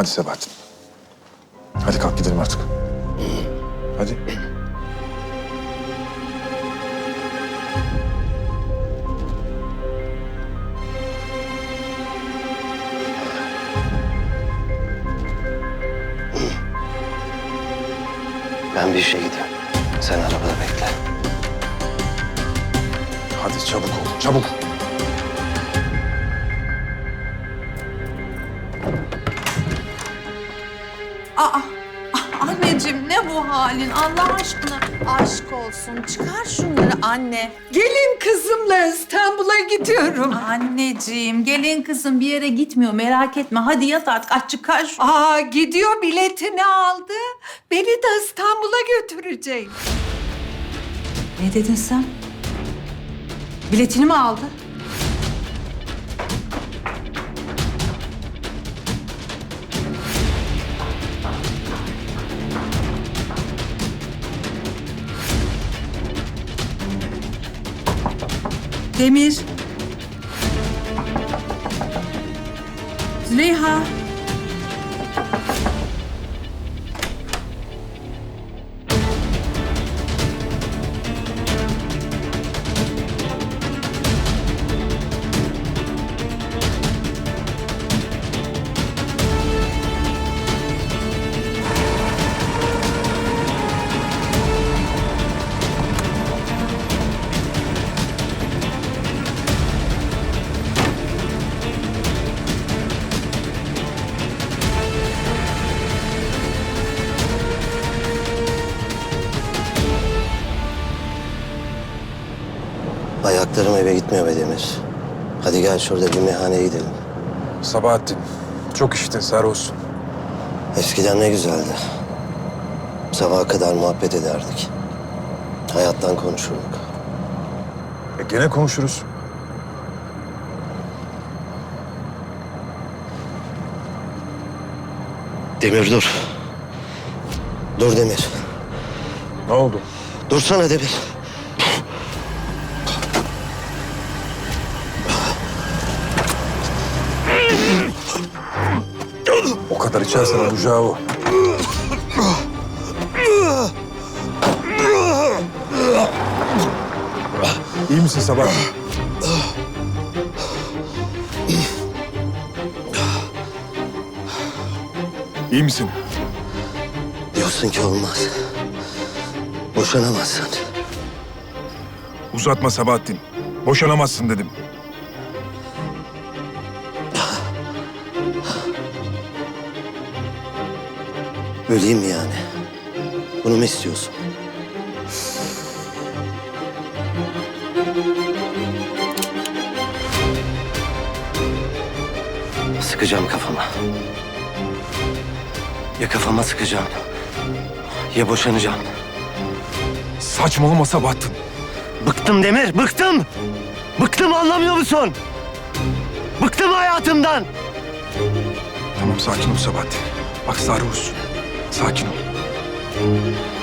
Hadi Sebahattin. Hadi kalk gidelim artık. Hadi. Ben bir işe gideyim. Sen arabada bekle. Hadi çabuk ol. Çabuk. Aa, anneciğim ne bu halin Allah aşkına? Aşk olsun çıkar şunları anne. Gelin kızımla İstanbul'a gidiyorum. Anneciğim gelin kızım bir yere gitmiyor merak etme. Hadi yat artık aç çıkar şu. Aa gidiyor biletini aldı. Beni de İstanbul'a götürecek. Ne dedin sen? Biletini mi aldı? Demir. Züleyha. Ayaklarım eve gitmiyor be Demir. Hadi gel şurada bir meyhaneye gidelim. Sabahattin. Çok içtin sarhoşsun. Eskiden ne güzeldi. Sabaha kadar muhabbet ederdik. Hayattan konuşurduk. E gene konuşuruz. Demir dur. Dur Demir. Ne oldu? Dursana Demir. Kadar içersen olacağı o. İyi misin Sabahattin? İyi misin? Diyorsun ki olmaz. Boşanamazsın. Uzatma Sabahattin. Boşanamazsın dedim. Öleyim mi yani? Bunu mu istiyorsun? Sıkacağım kafama. Ya kafama sıkacağım. Ya boşanacağım. Saçmalama Sabahattin. Bıktım Demir, bıktım. Bıktım anlamıyor musun? Bıktım hayatımdan. Tamam sakin ol Sabahattin. Bak sarhoşsun. Sakin ol.